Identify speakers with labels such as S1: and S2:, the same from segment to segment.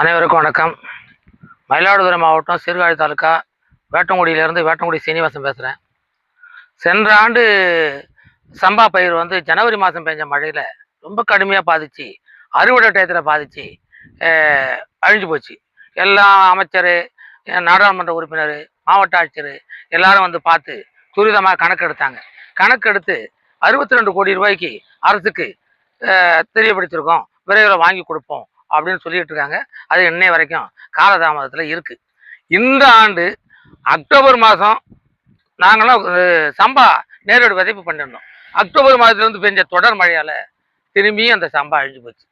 S1: அனைவருக்கும் வணக்கம். மயிலாடுதுறை மாவட்டம் சீர்காழி தாலுக்கா வேட்டங்குடியிலேருந்து வேட்டங்குடி சீனிவாசன் பேசுகிறேன் சென்ற ஆண்டு சம்பா பயிர் வந்து ஜனவரி மாதம் பெஞ்ச மழையில் ரொம்ப கடுமையாக பாதிச்சு அறுவடை டயத்தில் பாதிச்சு அழிஞ்சு போச்சு. எல்லா அமைச்சர் நாடாளுமன்ற உறுப்பினர் மாவட்ட ஆட்சியர் எல்லாரும் வந்து பார்த்து துரிதமாக கணக்கெடுத்தாங்க. கணக்கெடுத்து அறுபத்தி ரெண்டு கோடி ரூபாய்க்கு அரசுக்கு தெரியப்படுத்திருக்கோம் தெரியப்படுத்தியிருக்கோம். விரைவில் வாங்கி கொடுப்போம். அப்படின்னு சொல்லிட்டு இருக்காங்க. அது இன்னை வரைக்கும் காலதாமதத்தில் இருக்கு. இந்த ஆண்டு அக்டோபர் மாதம் நாங்களாம் சம்பா நேரடி விதைப்பு பண்ணிருந்தோம் அக்டோபர் மாதத்துலேருந்து பெஞ்ச தொடர் மழையால் திரும்பியும் அந்த சம்பா அழிஞ்சு போச்சு.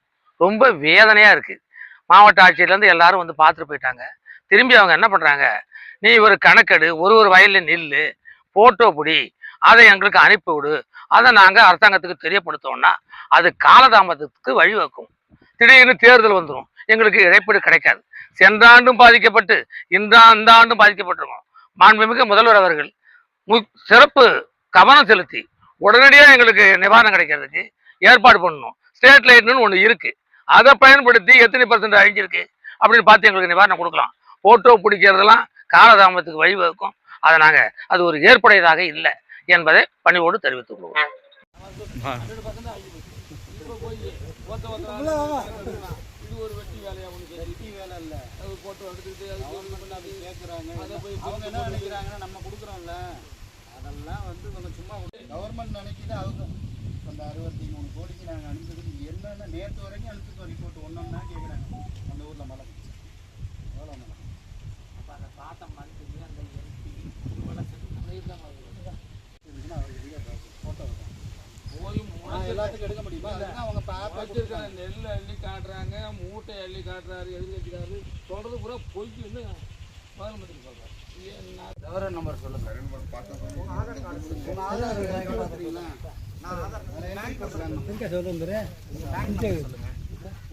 S1: ரொம்ப வேதனையாக இருக்குது மாவட்ட ஆட்சியிலேருந்து எல்லாரும் வந்து பார்த்துட்டு போயிட்டாங்க. திரும்பி அவங்க என்ன பண்ணுறாங்க நீ ஒரு கணக்கெடு ஒரு ஒரு வயலில் நில்லு ஃபோட்டோ பிடி அதை எங்களுக்கு அனுப்பி விடு. அதை நாங்கள் அரசாங்கத்துக்கு தெரியப்படுத்தோம்னா அது காலதாமதத்துக்கு வழிவகுக்கும். திடீர்னு தேர்தல் வந்துடும் எங்களுக்கு இழப்பீடு கிடைக்காது. சென்ற ஆண்டும் பாதிக்கப்பட்டு இந்த அந்த ஆண்டும் பாதிக்கப்பட்டிருக்கோம் மாண்புமிகு முதல்வர் அவர்கள் மு சிறப்பு கவனம் செலுத்தி உடனடியாக எங்களுக்கு நிவாரணம் கிடைக்கிறதுக்கு ஏற்பாடு பண்ணணும். ஸ்டேட் லைட்னு ஒன்று இருக்கு. அதை பயன்படுத்தி எத்தனை பர்சன்ட் அழிஞ்சிருக்கு அப்படின்னு பார்த்து எங்களுக்கு நிவாரணம் கொடுக்கலாம். ஃபோட்டோ பிடிக்கிறதெல்லாம் காலதாமத்துக்கு வழிவகுக்கும். அதை நாங்கள் அது ஒரு ஏற்புடையதாக இல்லை என்பதை பணிவோடு தெரிவித்துக் கொள்வோம்
S2: இது ஒரு வெட்டி வேலையா உனக்கு வெட்டி வேலை இல்லை அது போட்டு எடுத்துட்டு அது கேட்குறாங்க அதை போய் அவங்க என்ன நினைக்கிறாங்கன்னா நம்ம கொடுக்குறோம்ல அதெல்லாம் வந்து இவங்க சும்மா கவர்மெண்ட் நினைக்குது அவங்க அந்த அறுபத்தி மூணு கோடிக்கு நாங்கள் அனுப்பிச்சதுக்கு என்னென்ன நேற்று வரைக்கும் அனுப்பிச்சோம் ரிப்போர்ட் ஒன்றொன்னா கேட்குறாங்க அந்த ஊரில் மழை எவ்வளோ மழை இருக்குன்னா அவருக்கு வீடியோ ஃபோட்டோ
S3: போய்
S2: எல்லாத்துக்கும் எடுக்க முடியுமா அதுதான் அவங்க
S3: வச்சிருக்கிற நெல் அள்ளி காட்டுறாங்க மூட்டை அள்ளி காட்டுறாரு எதிர்கட்சிக்காரு சொல்றது பூரா பொய்க்குன்னு முதலமைச்சர் சொல்றாரு
S2: தவற நம்பர் சொல்லுங்க உங்க ஆதார் கார்டு பாத்தீங்களா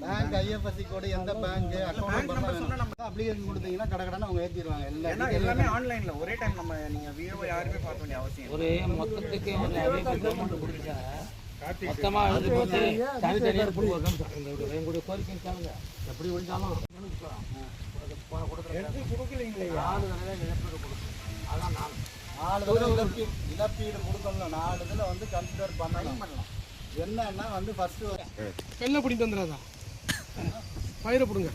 S2: பேங்க் ஐஎஃப்எஸ்சி கோடு எந்த பேங்க் அக்கௌண்ட் நம்பர் அப்ளிகேஷன் கொடுத்தீங்கன்னா கடகடன்னு அவங்க ஏத்திடுவாங்க.
S4: ஏன்னா
S2: எல்லா
S4: எல்லாமே ஆன்லைன்ல ஒரே டைம் நம்ம நீங்க வீடியோ யாருமே பார்க்க வேண்டிய அவசியம் இல்லை.
S1: ஒரு மொத்தத்துக்கு ஒரு கவர்மெண்ட் கொடுத்தா மொத்தமா எழுதி போட்டு தனித்தனியாக இந்த ஒரு எங்களுடைய கோரிக்கை கேளுங்க எப்படி ஒழிஞ்சாலும் கொடுக்குறேன். நாலு தடவை இழப்பீடு கொடுக்கணும். அதான் நான்
S2: நாலு தடவை இழப்பீடு இழப்பீடு கொடுக்கணும் நாலு இதில் வந்து கன்சிடர் பண்ணணும். என்னன்னா வந்து ஃபர்ஸ்ட்
S5: வெள்ளை பிடிட்டு வந்துடாதா? பயிரை பிடுங்க.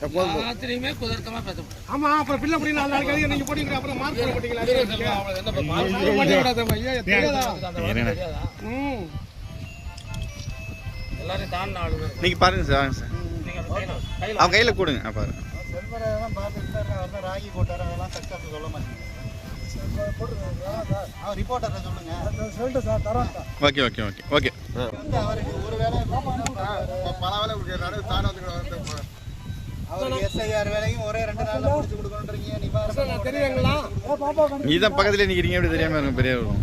S1: ராத்திரியுமே குதர்க்கமா பேசப்படும்
S5: ஆமா அப்புறம் பிள்ளை பிடி நாலு நாளைக்கு நீங்க போட்டீங்க அப்புறம் மார்க் போட போட்டீங்களா?
S1: எல்லாரும் தாண்டின ஆளுங்க
S6: நீங்க பாருங்க சார் வாங்க சார்.
S1: நீங்க அந்த கையில- கையில.
S6: அவன் கையில கொடுங்க பாருங்க.
S2: செல்வரை தான் பார்த்துட்டு தான் தான் ராகி போட்டார் அதெல்லாம் சக்ஸஸ் சொல்ல மாட்டேங்க. அவர் ரிப்போர்ட்டரை சொல்லுங்க சொல்லிட்டு சார் தரோம்
S6: ஓகே ஓகே ஓகே. ஓகே
S4: பல வேலை தானே
S6: நீ தான் பக்கத்துல நிக்கிறீங்க எப்படி தெரியாம இருக்கும் பெரிய ஒரு-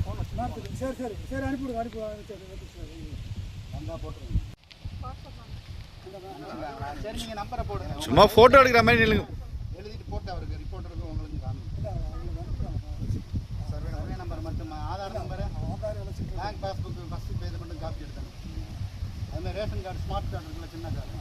S5: சரி சரி சரி அனுப்பிவிடுங்க அனுப்பி
S2: வந்தா போட்டுருங்க. சரி நீங்க நம்பரை போடுங்க.
S6: சும்மா போட்டோ எடுக்கிற மாதிரி நில்லுங்க.
S2: எழுதிட்டு போட்டு அவருக்கு ரிப்போர்ட்டருக்கு உங்களுக்கு சர்வே நம்பர் மட்டும்? Aadhaar number bank passbook first page மட்டும் காப்பி எடுத்தாங்க அதுமாதிரி ரேஷன் கார்டு ஸ்மார்ட் கார்டு இருக்குல்ல சின்ன கார்டு